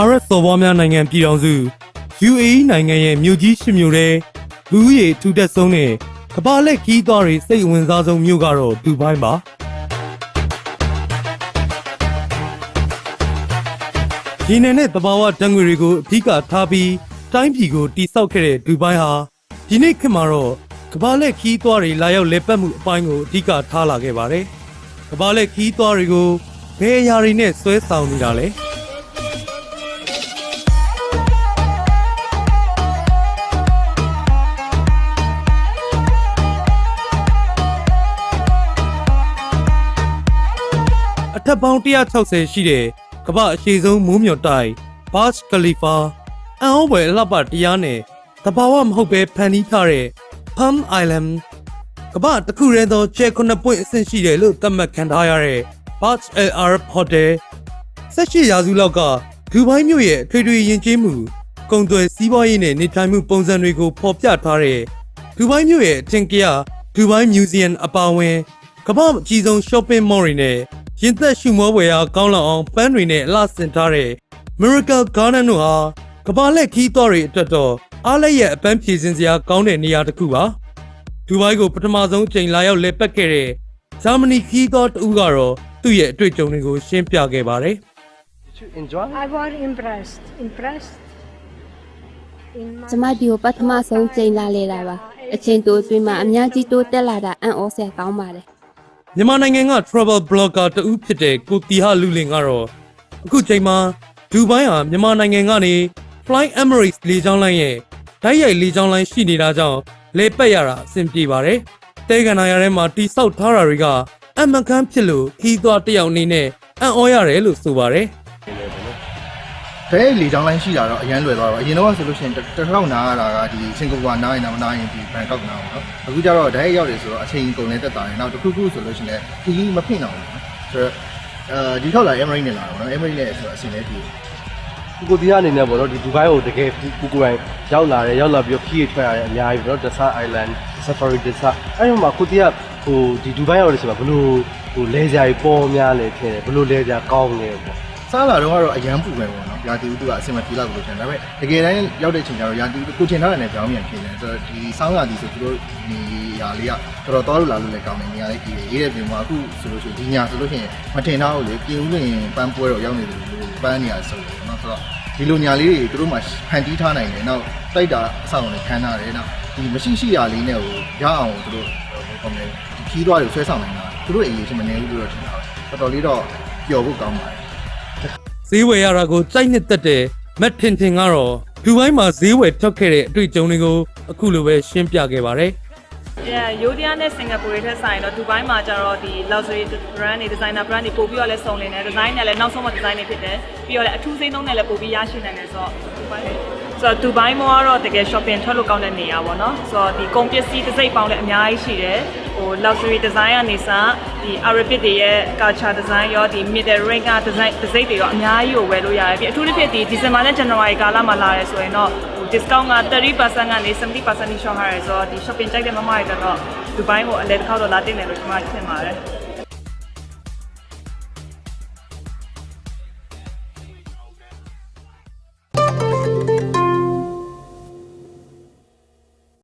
အာရပ်စော်ဘွားများနိုင်ငံပြည်ထောင်စု UAE နိုင်ငံရဲ့မြို့ကြီးရှစ်မြို့ထဲလူဦးရေထူထပ်ဆုံးနဲ့ကမ္ဘာလက်ခီးသွားတွေစိတ်အဝင်စားဆုံးမြို့ကတော့ဒူဘိုင်းပါဒီနယ်နဲ့တဘာဝတံငွေတွေကိုအဓိကထားပြီးတိုင်းပြည်ကိုတိစောက်ခဲ့တဲ့ဒူဘိုင်းဟာဒီနေ့ခေတ်မှာတော့ကမ္ဘာလက်ခီးသွားတွေလာရောက်လက်ပတ်မှုအပိုင်းကိုအဓိကထားလာခဲ့ပါတယ်ကမ္ဘာလက်ခီးသွားတွေကိုဘယ်အရာတွေနဲ့ဆွဲဆောင်နေတာလဲ ထက်ပေါင်း160ရှိတဲ့ကမ္ဘာအရှိဆုံးမိုးမျှော်တိုင် Burj Khalifa အံ့ဩဖွယ်အလှပတရားနဲ့တဘာဝမဟုတ်ပဲဖန်တီးထားတဲ့ Palm Island ကမ္ဘာတစ်ခုရဲသောကျဲ9ပွင့်အဆင့်ရှိတယ်လို့သတ်မှတ်ခံထားရတဲ့ Burj Al Arab Hotel 18ရာစုလောက်ကဒူဘိုင်းမြို့ရဲ့အထွေထွေယဉ်ကျေးမှုကုန်သွယ်စီးပွားရေးနဲ့နေထိုင်မှုပုံစံတွေကိုဖော်ပြထားတဲ့ဒူဘိုင်းမြို့ရဲ့အထင်ကရဒူဘိုင်း Museum အပါအဝင်ကမ္ဘာအကြီးဆုံး shopping mall တွေနဲ့ ရင်သက်ရှုမောပွဲအားကောင်းလောက်အောင်ပန်းတွေနဲ့အလှဆင်ထားတဲ့ Miracle Garden တို့ဟာကမ္ဘာလက်ခီးသွားတွေအတွက်တော့အားလည်းရဲ့အပန်းဖြေစင်စရာကောင်းတဲ့နေရာတစ်ခုပါဒူဘိုင်းကိုပထမဆုံးအချိန်လာရောက်လက်ပတ်ခဲ့တဲ့ဂျာမနီခီးသွားတူကတော့သူ့ရဲ့အတွေ့အကြုံတွေကိုရှင်းပြခဲ့ပါတယ် Did you enjoy? I was impressed. Impressed. In my ကျမဒီကိုပထမဆုံးကြိမ်လာလေတာပါအချင်းတိုးအတွင်းမှာအများကြီးတိုးတက်လာတာအံ့ဩစရာကောင်းပါတယ် မြန်မာနိုင်ငံက travel blogger တဦးဖြစ်တဲ့ကိုတီဟာလူလင်ကတော့အခုချိန်မှာဒူဘိုင်းဟာမြန်မာနိုင်ငံကနေ Fly Emirates လေကြောင်းလိုင်းရဲ့ဓာတ်ရိုက်လေကြောင်းလိုင်းရှိနေတာကြောင့်လေပတ်ရတာအဆင်ပြေပါတယ်။တဲကန်နာရထဲမှာတိဆောက်ထားတာတွေကအမကန်ဖြစ်လို့ခီးသွားတစ်ယောက်အနေနဲ့အံ့ဩရတယ်လို့ဆိုပါတယ်။ ဘဲလေကြောင်းလိုင်းရှိတာတော့အရန်လွယ်သွားတော့အရင်တော့ဆိုလို့ရှိရင်တစ်တစ်ထောက်နားရတာကဒီစင်ကာပူနားရင်တော့မနာရင်ဒီဘန်ကောက်နားပါတော့အခုကျတော့ဓာတ်ရောက်တယ်ဆိုတော့အချိန်ကုန်နေတက်တာတယ်နောက်တစ်ခုခုဆိုလို့ရှိရင်လည်းခီးမဖိနိုင်ဘူးနော်ဆိုတော့အဲဒီထောက်လာ Emirate နဲ့လာတော့နော် Emirate နဲ့ဆိုတော့အချိန်လေးဒီကိုကိုတီးအနေနဲ့ပေါ့နော်ဒီဒူဘိုင်းကိုတကယ်ကိုကိုယ်တိုင်ရောက်လာတယ်ရောက်လာပြီးတော့ခီးထွက်ရတယ်အများကြီးပေါ့နော် Desert Island Safari Desert အဲ့ဒီမှာကိုတီးကဟိုဒီဒူဘိုင်းရောက်တယ်ဆိုတော့ဘလို့ဟိုလဲစရာကြီးပေါ်များလေဖြစ်တယ်ဘလို့လဲစရာကောင်းနေပေါ့ စားလာတော့ကတော့အရန်ပူပဲပေါ့နော်ရာသီဥတုကအဆင်မပြေလောက်လို့ထင်တယ်ဒါပေမဲ့တကယ်တမ်းရောက်တဲ့ချိန်ကျတော့ရာသီဥတုကိုချင်ထားတဲ့နဲ့ကြောင်းပြန်ဖြစ်နေဆိုတော့ဒီဆောင်းရာသီဆိုသူတို့ဒီရာလေးကတော်တော်တော်လို့လာလို့လည်းကောင်းတယ်နေရာလေးကြီးတယ်ရေးတဲ့ပြင်မှာအခုဆိုလို့ရှိရင်ဒီညာဆိုလို့ရှိရင်မထင်ထားဘူးလေပြင်ဦးလင်ပန်းပွဲတော့ရောက်နေတယ်လို့ပန်းနေရဆိုတယ်နော်ဆိုတော့ဒီလိုညာလေးတွေသူတို့မှဖန်တီးထားနိုင်တယ်နောက်တိုက်တာအဆောင်နဲ့ခန်းထားတယ်နောက်ဒီမရှိရှိရာလေးနဲ့ဟိုရအောင်သူတို့ဟိုကောင်းတယ်ဒီခီးသွားတွေဆွဲဆောင်နိုင်တာသူတို့အရေးချင်းမနေဘူးလို့တော့ထင်တာပဲတော်တော်လေးတော့ပျော်ဖို့ကောင်းပါတယ် ဈေးဝယ်ရတာကိုစိုက်နှစ်သက်တဲ့မက်ထင်ထင်ကတော့ဒူဘိုင်းမှာဈေးဝယ်ထွက်ခဲ့တဲ့အတွေ့အကြုံတွေကိုအခုလိုပဲရှင်းပြခဲ့ပါတယ် Yeah ယိုဒီယာနဲ့စင်ကာပူတွေထက်ဆိုင်တော့ဒူဘိုင်းမှာကျတော့ဒီ luxury brand တွေ designer brand တွေပို့ပြီးတော့လဲစုံလင်တယ် design နဲ့လည်းနောက်ဆုံးမှ design တွေဖြစ်တယ်ပြီးတော့လည်းအထူးစိမ်းသုံးနဲ့လည်းပို့ပြီးရရှိနိုင်တယ်ဆိုတော့ဒူဘိုင်း ဆိုတော့ဒူဘိုင်းမှာကတော့တကယ် shopping ထွက်လို့ကောင်းတဲ့နေရာပေါ့နော်ဆိုတော့ဒီကုန်ပစ္စည်းတစ်စိတ်ပေါင်းလည်းအများကြီးရှိတယ်ဟို luxury design ကနေစဒီ Arabic တွေရဲ့ culture design ရောဒီ middle range က design တစ်စိတ်တွေရောအများကြီးကိုဝယ်လို့ရတယ်ပြီးအထူးသဖြင့်ဒီ December နဲ့ January ကာလမှာလာရဲဆိုရင်တော့ discount က30%ကနေ70%ထိရှော့ထားရဲဆိုတော့ဒီ shopping ကြိုက်တဲ့မမတွေတော့ဒူဘိုင်းကိုအလဲတစ်ခေါက်တော့လာတင်တယ်လို့ကျွန်မထင်ပါတယ်